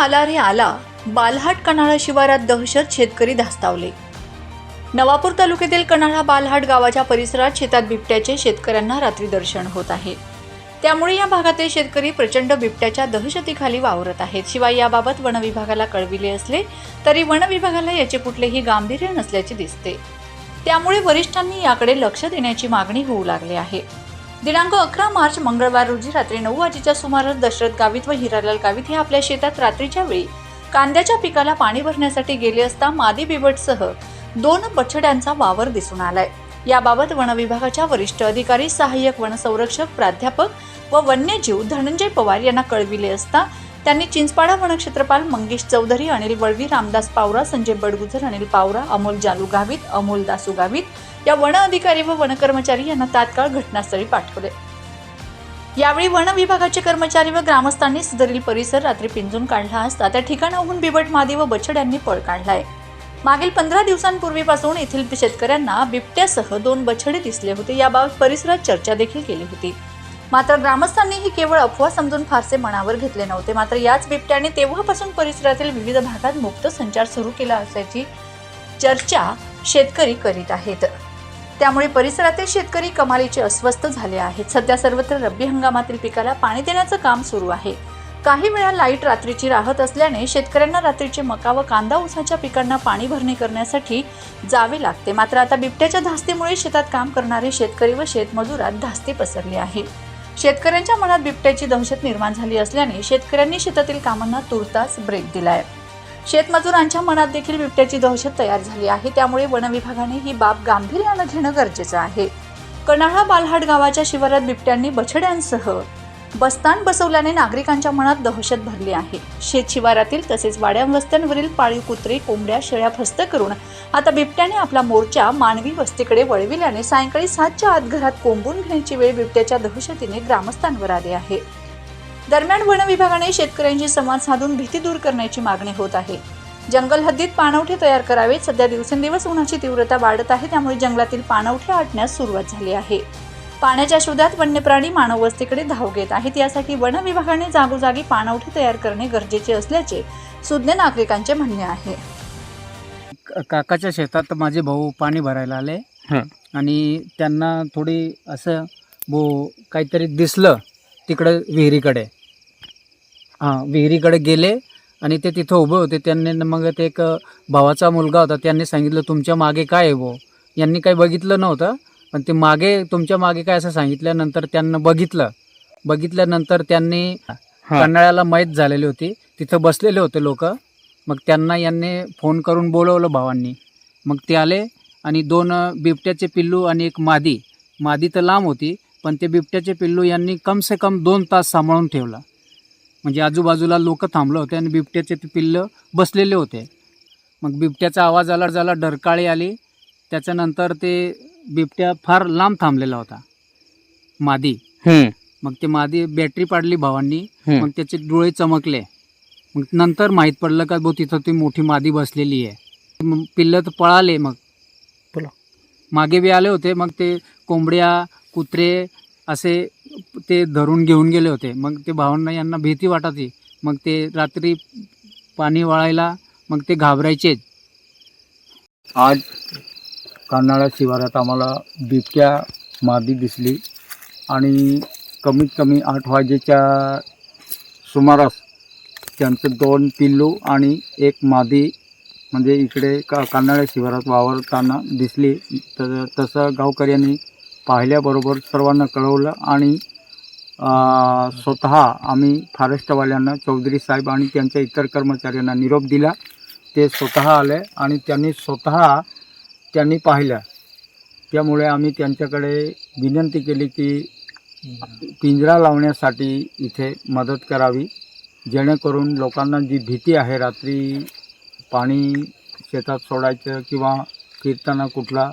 आला रे आला. बालहाट कन्हाळा शिवारात दहशत शेतकरी धास्तावले. नवापूर तालुक्यातील कन्हाळा बालहाट गावाच्या परिसरात शेतात बिबट्याचे शेतकऱ्यांना रात्री दर्शन होत आहे. त्यामुळे या भागातील शेतकरी प्रचंड बिबट्याच्या दहशतीखाली वावरत आहेत. शिवाय याबाबत वन विभागाला कळविले असले तरी वन विभागाला याचे कुठलेही गांभीर्य नसल्याचे दिसते. त्यामुळे वरिष्ठांनी याकडे लक्ष देण्याची मागणी होऊ लागली आहे. दिनांक अकरा मार्च मंगळवार रोजी रात्री नऊ वाजेच्या सुमारास दशरथ गावित व हिरालाल गावित हे आपल्या शेतात रात्रीच्या वेळी कांद्याच्या पिकाला पाणी भरण्यासाठी गेले असता मादी बिबटसह दोन बछड्यांचा वावर दिसून आलाय. याबाबत वन विभागाच्या वरिष्ठ अधिकारी सहाय्यक वनसंरक्षक प्राध्यापक व वन्यजीव धनंजय पवार यांना कळविले असता त्यांनी चिंचपाडा वनक्षेत्रपाल मंगेश चौधरी अनिल वळवी रामदास पावरा संजय बडगुजर अनिल पावरा अमोल जालू गावित अमोल दासू गावित या वन अधिकारी व वन कर्मचारी यांना तात्काळ घटनास्थळी पाठवले. यावेळी वन विभागाचे कर्मचारी व ग्रामस्थांनी सदरील परिसर रात्री पिंजून काढला असता त्या ठिकाणाहून बिबट मादी व बछड यांनी पळ काढलाय. मागील पंधरा दिवसांपूर्वीपासून येथील शेतकऱ्यांना बिबट्यासह दोन बछडे दिसले होते याबाबत परिसरात चर्चा देखील केली होती. मात्र ग्रामस्थांनी ही केवळ अफवा समजून फारसे मनावर घेतले नव्हते. मात्र याच बिबट्याने तेव्हापासून परिसरातील विविध भागात मुक्त संचार सुरू केला असल्याची चर्चा शेतकरी करीत आहेत. त्यामुळे परिसरातील शेतकरी कमालीचे अस्वस्थ झाले आहेत. सध्या सर्वत्र रब्बी हंगामातील पिकाला पाणी देण्याचं काम सुरू आहे. काही वेळा लाइट रात्रीची राहत असल्याने शेतकऱ्यांना रात्रीचे मका व कांदा ऊसाच्या पिकांना पाणी भरणी करण्यासाठी जावे लागते. मात्र आता बिबट्याच्या धास्तीमुळे शेतात काम करणारे शेतकरी व शेतमजुरात धास्ती पसरली आहे. शेतकऱ्यांच्या मनात बिबट्याची दहशत निर्माण झाली असल्याने शेतकऱ्यांनी शेतातील कामांना तुर्तास ब्रेक दिलाय. शेतमजुरांच्या मनात देखील बिबट्याची दहशत तयार झाली आहे. त्यामुळे वनविभागाने ही बाब गांभीर्यानं घेणं गरजेचं आहे. कणाळा बालहाट गावाच्या शिवारात बिबट्यांनी बछड्यांसह बस्तान बसवल्याने नागरिकांच्या मनात दहशत भरली आहे. शेत शिवारातील तसेच वाड्या वस्त्यांवरील पाळीव कुत्रे कोंबड्या शेळ्या फस्त करून आता बिबट्याने आपला मोर्चा मानवी वस्तीकडे वळविल्याने सायंकाळी सातच्या आत घरात कोंबून घेण्याची वेळ बिबट्याच्या दहशतीने ग्रामस्थांवर आली आहे. दरम्यान वन विभागाने शेतकऱ्यांशी संवाद साधून भीती दूर करण्याची मागणी होत आहे. जंगल हद्दीत पाणवठे तयार करावेत. सध्या दिवसेंदिवस उन्हाची तीव्रता वाढत आहे. त्यामुळे जंगलातील पाणवठे आटण्यास सुरुवात झाली आहे. पाण्याच्या शोधात वन्यप्राणी मानव वस्तीकडे धाव घेत आहेत. यासाठी वन विभागाने जागोजागी पाणवठे तयार करणे गरजेचे असल्याचे सुज्ञ नागरिकांचे म्हणणे आहे. काकाच्या शेतात माझे भाऊ पाणी भरायला आले हं. आणि त्यांना थोडी असं बो काहीतरी दिसलं तिकडं विहिरीकडे. हां विहिरीकडे गेले आणि ते तिथं उभे होते. त्यांनी न- मग ते एक भावाचा मुलगा होता. त्यांनी सांगितलं तुमच्या मागे काय आहे भो यांनी काही बघितलं नव्हतं. पण ते मागे तुमच्या मागे काय असं सांगितल्यानंतर त्यांना बघितलं. बघितल्यानंतर त्यांनी कन्हाळ्याला मैत झालेली होती. तिथं बसलेले होते लोक. मग त्यांना यांनी फोन करून बोलवलं भावांनी. मग ते आले आणि दोन बिबट्याचे पिल्लू आणि एक मादी. मादी तर लांब होती पण ते बिबट्याचे पिल्लू यांनी कम से कम दोन तास सांभाळून ठेवलं. म्हणजे आजूबाजूला लोक थांबले होते आणि बिबट्याचे ते पिल्लं बसलेले होते. मग बिबट्याचा आवाज आला झाला डरकाळी आली. त्याच्यानंतर ते बिबट्या फार लांब थांबलेला होता. मादी. हम्म, मग ते मादी बॅटरी पाडली भावांनी. हम्म. मग त्याचे डोळे चमकले. मग नंतर माहीत पडलं का बो तिथं ती मोठी मादी बसलेली आहे. मग पिल्लं तर पळाले मग. बोला. मागे बी आले होते. मग ते कोंबड्या कुत्रे असे ते धरून घेऊन गेले होते. मग ते भावांना यांना भीती वाटायची. मग ते रात्री पाणी वाळायला मग ते घाबरायचे आज कान्हाळा शिवारात आम्हाला बिबट्या मादी दिसली. आणि कमीत कमी आठ वाजेच्या सुमारास त्यांचं दोन पिल्लू आणि एक मादी म्हणजे इकडे का कान्हाळ्या शिवारात वावरताना दिसली. तर तसं गावकऱ्यांनी पाहिल्याबरोबर सर्वांना कळवलं आणि स्वतः आम्ही फॉरेस्टवाल्यांना चौधरी साहेब आणि त्यांच्या इतर कर्मचाऱ्यांना निरोप दिला. ते स्वतः आले आणि त्यांनी स्वतः त्यांनी पाहिल्या. त्यामुळे आम्ही त्यांच्याकडे विनंती केली की पिंजरा लावण्यासाठी इथे मदत करावी जेणेकरून लोकांना जी भीती आहे रात्री पाणी शेतात सोडायचं किंवा फिरताना कुठला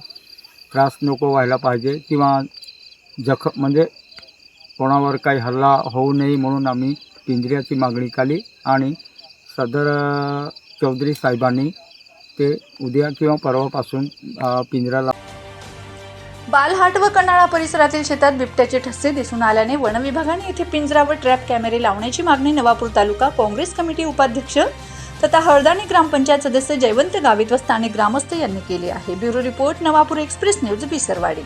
त्रास नको व्हायला पाहिजे किंवा जख म्हणजे कोणावर काही हल्ला होऊ नये म्हणून आम्ही पिंजऱ्याची मागणी केली आणि सदर चौधरी साहेबांनी ते उद्या किंवा परवापासून पिंजराला पिंजरा बालहाट व कनाळा परिसरातील शेतात बिबट्याचे ठसे दिसून आल्याने वनविभागाने येथे पिंजरा व ट्रॅप कॅमेरे लावण्याची मागणी नवापूर तालुका काँग्रेस कमिटी उपाध्यक्ष तथा हळदाणी ग्रामपंचायत सदस्य जयवंत गावित व स्थानिक ग्रामस्थ यांनी केली आहे. Bureau report Navapur express news Bisarwadi.